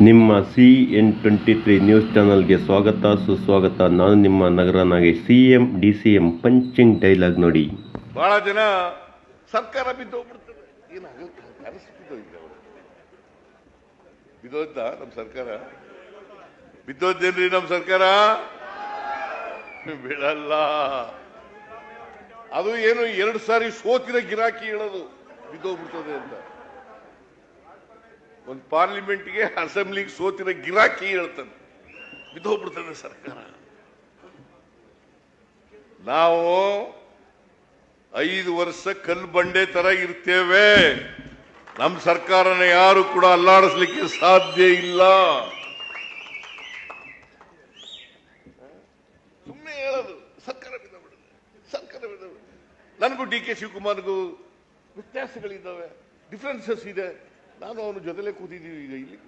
ನಿಮ್ಮ C N twenty three news ಚಾನಲ್ಗೆ ಸ್ವಾಗತ, ಸುಸ್ವಾಗತ. ನಾನು ನಿಮ್ಮ ನಗರ C M D C M punching dialogue ನೋಡಿ. ಬಹಳ ಜನ ಸರ್ಕಾರ ಬಿದ್ದೋಗ್ಬಿಡ್ತದೆ. ಬಿದ್ದೋಯ್ತ ನಮ್ಮ ಸರ್ಕಾರ? ಬಿದ್ದೋದ್ದೇನ್ರಿ ನಮ್ಮ ಸರ್ಕಾರ? ಬಿಡಲ್ಲ. ಅದು ಏನು ಎರಡು ಸಾರಿ ಸೋತಿನ ಗಿರಾಕಿ ಹೇಳೋದು. ಬಿದ್ದೋಗ್ಬಿಡ್ತದೆ ಅಂತ. ಒಂದು ಪಾರ್ಲಿಮೆಂಟ್ಗೆ ಅಸೆಂಬ್ಲಿಗೆ ಸೋತಿರೋ ಗಿರಾಕಿ ಹೇಳ್ತಾನೆ. ಬಿದ್ದೋಗ್ಬಿಡ್ತಾನೆ ಸರ್ಕಾರ. ನಾವು ಐದು ವರ್ಷ ಕಲ್ಲು ಬಂಡೆ ತರ ಇರ್ತೇವೆ. ನಮ್ಮ ಸರ್ಕಾರನ ಯಾರು ಕೂಡ ಅಲ್ಲಾಡಿಸ್ಲಿಕ್ಕೆ ಸಾಧ್ಯ ಇಲ್ಲ. ಸುಮ್ಮನೆ ಹೇಳೋದು, ಸರ್ಕಾರ ಸರ್ಕಾರ ನನಗೂ ಡಿ ಕೆ ಶಿವಕುಮಾರ್ಗೂ ವ್ಯತ್ಯಾಸಗಳಿದ್ದಾವೆ ಡಿಫ್ರೆನ್ಸಸ್ ಇದೆ. ನಾನು ಅವನ ಜೊತೆಲೆ ಕೂತಿದ್ದೀವಿ ಈಗ ಇಲ್ಲಿ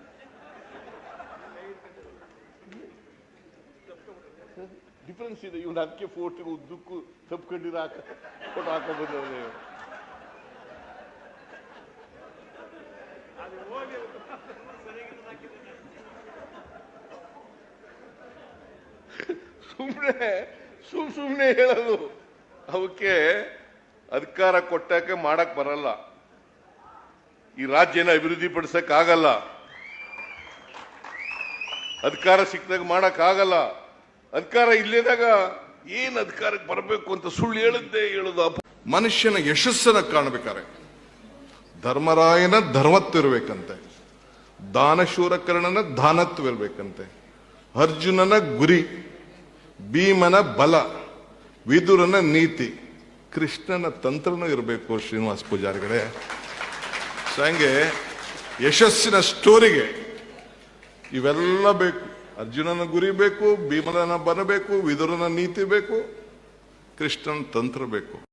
ಡಿಫ್ರೆನ್ಸ್ ಇದೆ, ಇವನು ಅದಕ್ಕೆ ಫೋಟೋ ಉದ್ದಕ್ಕೂ ತಪ್ಕೊಂಡಿರೋ ಹಾಕ ಫೋಟೋ ಹಾಕೋಬಂದವನೇ ಬಂದವನೇ ಸುಮ್ಮನೆ ಸುಮ್ ಸುಮ್ಮನೆ ಹೇಳೋದು. ಅವಕ್ಕೆ ಅಧಿಕಾರ ಕೊಟ್ಟಕ್ಕೆ ಮಾಡಕ್ ಬರಲ್ಲ. ಈ ರಾಜ್ಯನ ಅಭಿವೃದ್ಧಿ ಪಡಿಸಕ್ಕಾಗಲ್ಲ ಅಧಿಕಾರ ಸಿಕ್ಕಿದಾಗ ಮಾಡಕ್ ಆಗಲ್ಲ ಅಧಿಕಾರ ಇಲ್ಲದಾಗ ಏನ್ ಅಧಿಕಾರಕ್ಕೆ ಬರಬೇಕು ಅಂತ ಸುಳ್ಳು ಹೇಳುತ್ತೆ ಹೇಳುದು ಮನುಷ್ಯನ ಯಶಸ್ಸನ್ನ ಕಾಣಬೇಕಾರೆ. ಧರ್ಮರಾಯನ ಧರ್ಮತ್ವ ಇರಬೇಕಂತೆ. ದಾನಶೂರಕರ್ಣನ ದಾನತ್ವ ಇರಬೇಕಂತೆ. ಅರ್ಜುನನ ಗುರಿ, ಭೀಮನ ಬಲ, ವಿದುರನ ನೀತಿ, ಕೃಷ್ಣನ ತಂತ್ರನೂ ಇರಬೇಕು ಶ್ರೀನಿವಾಸ ಪೂಜಾರಿಗಳೇ. ಹಂಗೆ ಯಶಸ್ಸಿನ ಸ್ಟೋರಿಗೆ ಇವೆಲ್ಲ ಬೇಕು. ಅರ್ಜುನನ ಗುರಿ ಬೇಕು ಭೀಮನ ಬರಬೇಕು, ವಿದುರನ ನೀತಿ ಬೇಕು, ಕೃಷ್ಣನ ತಂತ್ರ ಬೇಕು.